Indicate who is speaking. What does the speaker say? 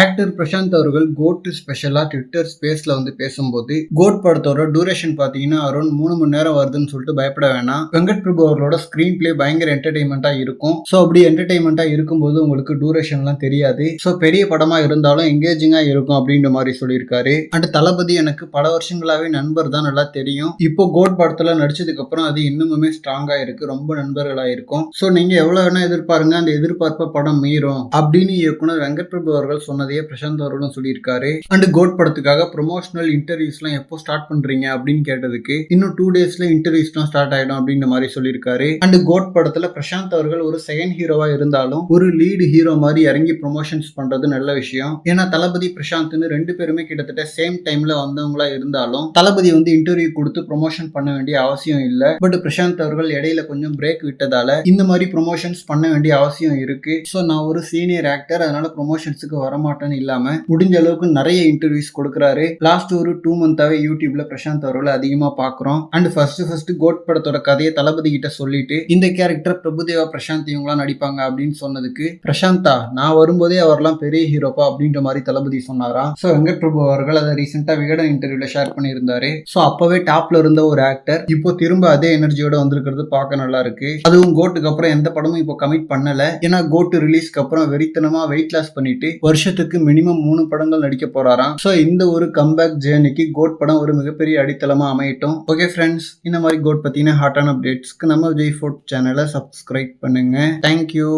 Speaker 1: Actor Prashanth அவர்கள் code ஸ்பெஷலா Twitter ஸ்பேஸ்ல வந்து பேசும்போது கோட் படத்தோட டூரேஷன் பாத்தீங்கன்னா அரௌண்ட் மூணு மணி நேரம் வருதுன்னு சொல்லிட்டு பயப்பட வேணாம். வெங்கட் பிரபு அவர்களோட ஸ்கிரீன் பிளே பயங்கர என்டர்டைன்மெண்டா இருக்கும். ஸோ அப்படி என்டர்டைன்மெண்டா இருக்கும்போது உங்களுக்கு டூரேஷன்லாம் தெரியாது. ஸோ பெரிய படமா இருந்தாலும் எங்கேஜிங்காக இருக்கும் அப்படின்ற மாதிரி சொல்லியிருக்காரு. அண்ட் தளபதி எனக்கு பல வருஷங்களாவே நண்பர் தான் நல்லா தெரியும். இப்போ கோட் படத்துல நடிச்சதுக்கு அப்புறம் அது இன்னுமுமே ஸ்ட்ராங்கா இருக்கு. ரொம்ப நண்பர்களா இருக்கும். ஸோ நீங்க எவ்வளவு வேணா எதிர்பாருங்க. அந்த எதிர்பார்ப்ப படம் மீறும் அப்படின்னு இயக்குனர் வெங்கட் பிரபு அவர்கள் சொன்னதையே பிரசாந்த் அவர்களும் சொல்லியிருக்காரு. அண்ட் கோட் படத்துக்காக ப்ரொமோஷனல் இன்டர்வியூஸ்லாம் எப்போ ஸ்டார்ட் பண்றீங்க அப்படின்னு கேட்டதுக்கு இன்னும் டூ டேஸ்ல இன்டர்வியூஸ்லாம் ஸ்டார்ட் ஆயிடும் அப்படின்ற மாதிரி சொல்லியிருக்காரு. அண்ட் கோட் படத்துல பிரசாந்த் அவர்கள் ஒரு செகண்ட் ஹீரோவா இருந்தாலும் ஒரு லீடு ஹீரோ மாதிரி இறங்கி ப்ரொமோஷன்ஸ் பண்றது நல்ல விஷயம். ஏன்னா தளபதி பிரசாந்த்னு ரெண்டு பேருமே கிட்டத்தட்ட சேம் டைம்ல வந்தவங்களா இருந்தாலும் தளபதி வந்து இன்டர்வியூ கொடுத்து ப்ரொமோஷன் பண்ண வேண்டிய அவசியம் இல்லை. பட் பிரசாந்த் அவர்கள் இடையில கொஞ்சம் பிரேக் விட்டதால இந்த மாதிரி ப்ரொமோஷன்ஸ் பண்ண வேண்டிய அவசியம் இருக்கு. ஸோ நான் ஒரு சீனியர் ஆக்டர் அதனால ப்ரொமோஷன்ஸுக்கு மாட்டேன்னு இல்லாம முடிஞ்ச அளவுக்கு நிறைய இன்டர்வியூஸ் கொடுக்குறாரு. லாஸ்ட் ஒரு டூ மந்தாவே யூடியூப்ல பிரசாந்த் அவர்களை அதிகமா பாக்குறோம். அண்ட் ஃபர்ஸ்ட் ஃபர்ஸ்ட் கோட் படத்தோட கதையை தளபதி கிட்ட சொல்லிட்டு இந்த கேரக்டர் பிரபுதேவா பிரசாந்த் இவங்களாம் நடிப்பாங்க அப்படின்னு சொன்னதுக்கு பிரசாந்தா நான் வரும்போதே அவர்லாம் பெரிய ஹீரோப்பா அப்படின்ற மாதிரி தளபதி சொன்னாராம். ஸோ வெங்கட் பிரபு அவர்கள் அதை ரீசெண்டா விகடன் இன்டர்வியூல ஷேர் பண்ணியிருந்தாரு. ஸோ அப்பவே டாப்ல இருந்த ஒரு ஆக்டர் இப்போ திரும்ப அதே எனர்ஜியோட வந்திருக்கிறது பார்க்க நல்லா இருக்கு. அதுவும் கோட்டுக்கு அப்புறம் எந்த படமும் இப்போ கமிட் பண்ணல. ஏன்னா கோட்டு ரிலீஸ்க்கு அப்புறம் வெறித்தனமா வெயிட் லாஸ் பண்ணிட்டு வருஷத்துக்கு மினிமம் மூணு படங்கள் நடிக்க போறாராம். ஸோ இந்த ஒரு கம்பேக் ஜேர்னிக்கு கோட் படம் ஒரு மிகப்பெரிய அடித்தளமா அமையட்டும். ஓகே ஃப்ரெண்ட்ஸ் இந்த மாதிரி கோட் பத்தின ஹாட்டான அப்டேட்ஸ்க்கு நம்ம விஜய் ஃபோர்ட் சேனலை சப்ஸ்கிரைப் பண்ணுங்க தேங்க்யூ